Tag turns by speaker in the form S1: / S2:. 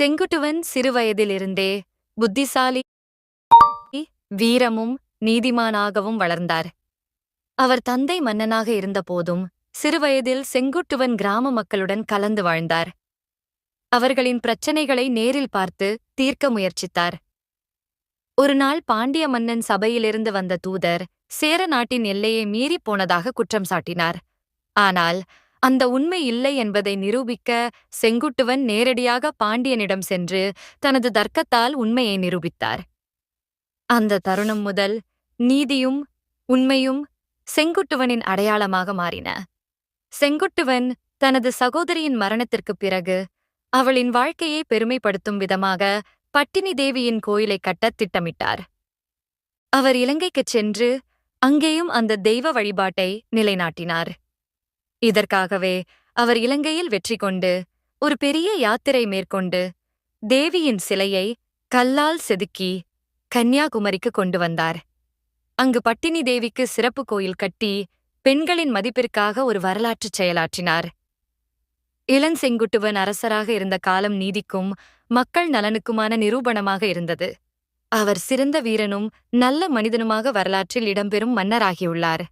S1: செங்குட்டுவன் சிறுவயதிலிருந்தே புத்திசாலி வீரமும் நீதிமானாகவும் வளர்ந்தார். அவர் தந்தை மன்னனாக இருந்தபோதும் சிறுவயதில் செங்குட்டுவன் கிராம மக்களுடன் கலந்து வாழ்ந்தார். அவர்களின் பிரச்சனைகளை நேரில் பார்த்து தீர்க்க முயற்சித்தார். ஒருநாள் பாண்டிய மன்னன் சபையிலிருந்து வந்த தூதர் சேர நாட்டின் எல்லையை மீறிப் போனதாக குற்றம் சாட்டினார். ஆனால் அந்த உண்மை இல்லை என்பதை நிரூபிக்க செங்குட்டுவன் நேரடியாக பாண்டியனிடம் சென்று தனது தர்க்கத்தால் உண்மையை நிரூபித்தார். அந்த தருணம் முதல் நீதியும் உண்மையும் செங்குட்டுவனின் அடையாளமாக மாறின. செங்குட்டுவன் தனது சகோதரியின் மரணத்திற்குப் பிறகு அவளின் வாழ்க்கையை பெருமைப்படுத்தும் விதமாக பட்டினி தேவியின் கோயிலை கட்டத் திட்டமிட்டார். அவர் இலங்கைக்குச் சென்று அங்கேயும் அந்த தெய்வ வழிபாட்டை நிலைநாட்டினார். இதற்காகவே அவர் இலங்கையில் வெற்றி கொண்டு ஒரு பெரிய யாத்திரை மேற்கொண்டு தேவியின் சிலையை கல்லால் செதுக்கி கன்னியாகுமரிக்கு கொண்டு வந்தார். அங்கு பட்டினி தேவிக்கு சிறப்பு கோயில் கட்டி பெண்களின் மதிப்பிற்காக ஒரு வரலாற்றுச் செயலாற்றினார். இளஞ்செங்குட்டுவன் அரசராக இருந்த காலம் நீதிக்கும் மக்கள் நலனுக்குமான நிரூபணமாக இருந்தது. அவர் சிறந்த வீரனும் நல்ல மனிதனுமாக வரலாற்றில் இடம்பெறும் மன்னராகியுள்ளார்.